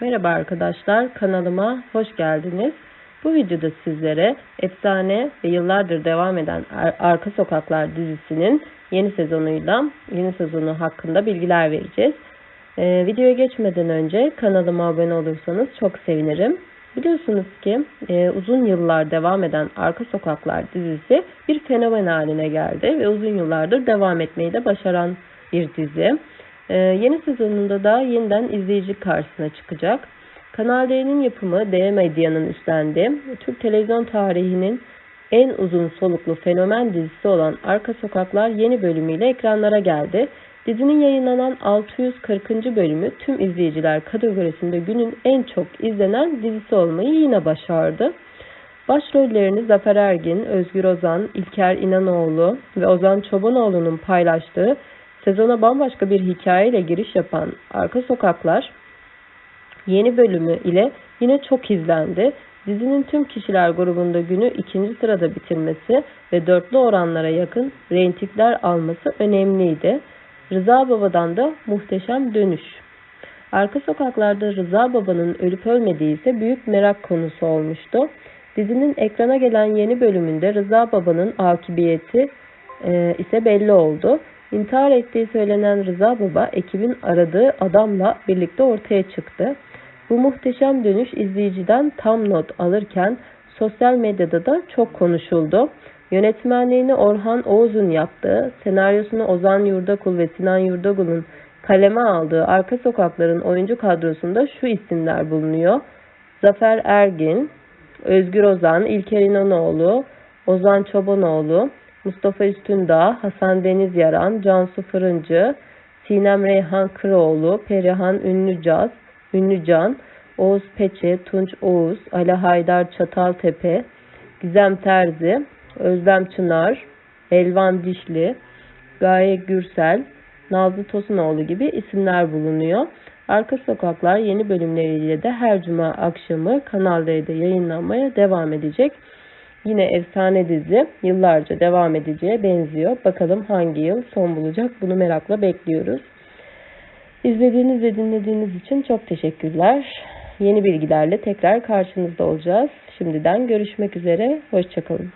Merhaba arkadaşlar, kanalıma hoş geldiniz. Bu videoda sizlere efsane ve yıllardır devam eden Ar- Arka Sokaklar dizisinin yeni sezonuyla yeni sezonu hakkında bilgiler vereceğiz. Ee, videoya geçmeden önce kanalıma abone olursanız çok sevinirim. Biliyorsunuz ki e, uzun yıllar devam eden Arka Sokaklar dizisi bir fenomen haline geldi ve uzun yıllardır devam etmeyi de başaran bir dizi. Ee, yeni sezonunda da yeniden izleyici karşısına çıkacak. Kanal D'nin yapımı D Medya'nın üstlendiği Türk televizyon tarihinin en uzun soluklu fenomen dizisi olan Arka Sokaklar yeni bölümüyle ekranlara geldi. Dizinin yayınlanan 640. bölümü tüm izleyiciler kategorisinde günün en çok izlenen dizisi olmayı yine başardı. Başrollerini Zafer Ergin, Özgür Ozan, İlker İnanoğlu ve Ozan Çobanoğlu'nun paylaştığı sezona bambaşka bir hikayeyle giriş yapan Arka Sokaklar yeni bölümü ile yine çok izlendi. Dizinin tüm kişiler grubunda günü ikinci sırada bitirmesi ve dörtlü oranlara yakın reytingler alması önemliydi. Rıza Baba'dan da muhteşem dönüş. Arka sokaklarda Rıza Baba'nın ölüp ölmediği ise büyük merak konusu olmuştu. Dizinin ekrana gelen yeni bölümünde Rıza Baba'nın akıbiyeti e, ise belli oldu. İntihar ettiği söylenen Rıza Baba ekibin aradığı adamla birlikte ortaya çıktı. Bu muhteşem dönüş izleyiciden tam not alırken sosyal medyada da çok konuşuldu. Yönetmenliğini Orhan Oğuz'un yaptığı, senaryosunu Ozan Yurdakul ve Sinan Yurdagul'un kaleme aldığı Arka Sokakların oyuncu kadrosunda şu isimler bulunuyor. Zafer Ergin, Özgür Ozan, İlker İnanoğlu, Ozan Çobanoğlu, Mustafa Üstündağ, Hasan Deniz Yaran, Cansu Fırıncı, Sinem Reyhan Kıroğlu, Perihan Ünlücaz, Ünlücan, Oğuz Peçe, Tunç Oğuz, Ali Haydar Çataltepe, Gizem Terzi, Özlem Çınar, Elvan Dişli, Gaye Gürsel, Nazlı Tosunoğlu gibi isimler bulunuyor. Arka Sokaklar yeni bölümleriyle de her cuma akşamı Kanal D'de yayınlanmaya devam edecek. Yine efsane dizi yıllarca devam edeceğe benziyor. Bakalım hangi yıl son bulacak bunu merakla bekliyoruz. İzlediğiniz ve dinlediğiniz için çok teşekkürler. Yeni bilgilerle tekrar karşınızda olacağız. Şimdiden görüşmek üzere. Hoşçakalın.